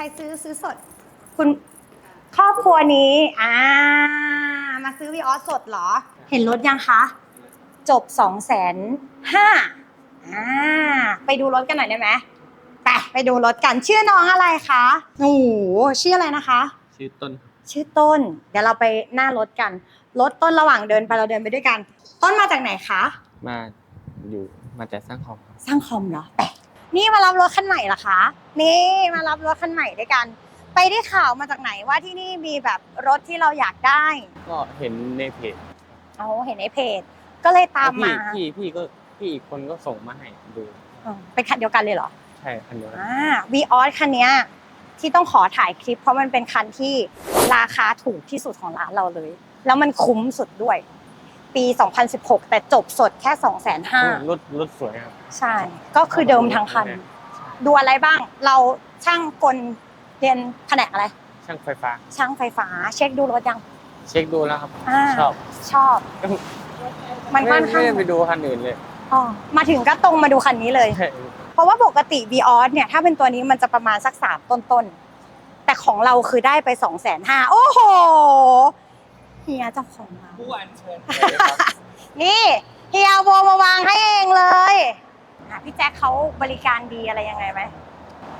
รซื้อซื้อสด คุณครอบครัวนี้อ่ามาซื้อวีออสสดเหรอ เห็นรถยังคะ จบสองแสนห้าอ่าไปดูรถกันหน่อยได้ไหมไปไปดูรถกันชื่อน้องอะไรคะโอ้โหชื่ออะไรนะคะ ชื่อต้นชื่อต้น เดี๋ยวเราไปหน้ารถกัน รถต้นระหว่างเดินไปเราเดินไปด้วยกัน ต้นมาจากไหนคะ มาอยู่มาจากสร้างคอมครับสร้างคอมเหรอไป นี่มารับรถคันใหม่เหรอคะ นี่มารับรถคันใหม่ด้วยกัน ไปได้ข่าวมาจากไหนว่าที่นี่มีแบบรถที่เราอยากได้ก็เห็นในเพจเอาเห็นในเพจ ก็เลยตามพี่มาพี่พี่ก็พี่อีกคนก็ส่งมาให้ดูอ๋อเป็นคันเดียวกันเลยเหรอ ใช่คันเดียวกันอ่าวีออสคันเนี้ยที่ต้องขอถ่ายคลิป เพราะมันเป็นคันที่ราคาถูกที่สุดของร้านเราเลย แล้วมันคุ้มสุดด้วย ปี 2016 แต่จบสดแค่ 2 5 0 0 0โอ้รถรถสวยครับ ใช่ ก็คือเดิมทั้งคัน ดูอะไรบ้าง เราช่างกลเรียนแผนกอะไร ช่างไฟฟ้า ช่างไฟฟ้า เช็คดูรถยัง เช็คดูแล้วครับอ่าชอบ ชอบ มันค่อนข้างไม่ได้ไปดูคันอื่นเลยอ๋อมาถึงก็ตรงมาดูคันนี้เลยใช่เพราะว่าปกติ v ีออสเนี่ย ถ้าเป็นตัวนี้มันจะประมาณสักสามต้นๆ แต่ของเราคือได้ไปสองแสนห้าโอ้โห เฮียเจ้าของร้านผู้อัญเชิญนี่เฮียเอาโบมาวางให้เองเลยอะพี่แจ็คเขาบริการดีอะไรยังไงไหม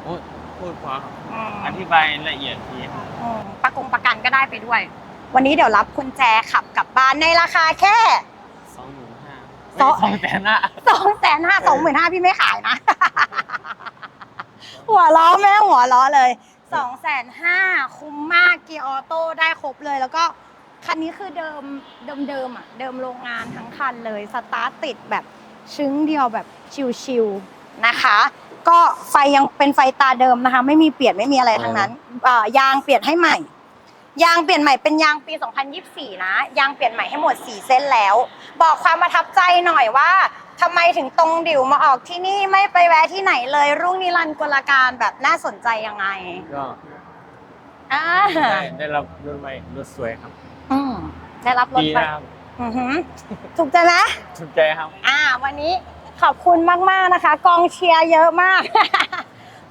โอ้ยพูดพอครับอืมอธิบายละเอียดดีครับอืมประกงประกันก็ได้ไปด้วย วันนี้เดี๋ยวรับกุญแจขับกลับบ้านในราคาแค่ สองหมื่นห้าสอง สองแสนห้าสองแสนห้าสองหมื่นห้าพี่ไม่ขายนะ หัวล้อแม่หัวล้อเลยสองแสนห้าคุ้มมากเกียร์ออโต้ได้ครบเลย แล้วก็ คันนี้คือเดิมเดิมเดิมอะเดิมโรงงานทั้งคันเลยสตาร์ทติดแบบชึ้งเดียวแบบชิวๆนะคะ ก็ไฟยังเป็นไฟตาเดิมนะคะ ไม่มีเปลี่ยนไม่มีอะไรทั้งนั้นอ่ายางเปลี่ยนให้ใหม่ ยางเปลี่ยนใหม่เป็นยางปี 2024 นะ ยางเปลี่ยนใหม่ให้หมด 4 เส้นแล้ว บอกความประทับใจหน่อยว่าทำไมถึงตรงดิ่วมาออกที่นี่ไม่ไปแวะที่ไหนเลย รุ่งนิรันดร์กลการแบบน่าสนใจยังไงก็อ่า ได้ได้รับรถใหม่รถสวยครับ อืมได้รับรถดีไปนะครับอือหือถูกใจไหมถูกใจครับ อ่า วันนี้ขอบคุณมากๆนะคะ กองเชียร์เยอะมาก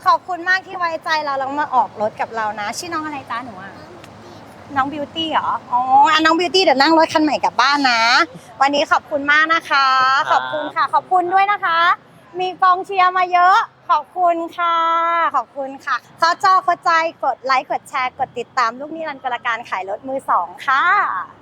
ขอบคุณมากที่ไว้ใจเราแล้วมาออกรถกับเรานะ ชื่อน้องอะไรจ้าหนูอะน้องบิวตี้เหรออ๋ออะน้องบิวตี้เดี๋ยวนั่งรถคันใหม่กลับบ้านนะ วันนี้ขอบคุณมากนะคะ ขอบคุณค่ะ ขอบคุณด้วยนะคะ มีกองเชียร์มาเยอะ ขอบคุณค่ะ ขอบคุณค่ะเข้าจอเข้าใจกดไลค์กดแชร์ กดติดตามลูกนิรันดร์กลการขายรถมือสองค่ะ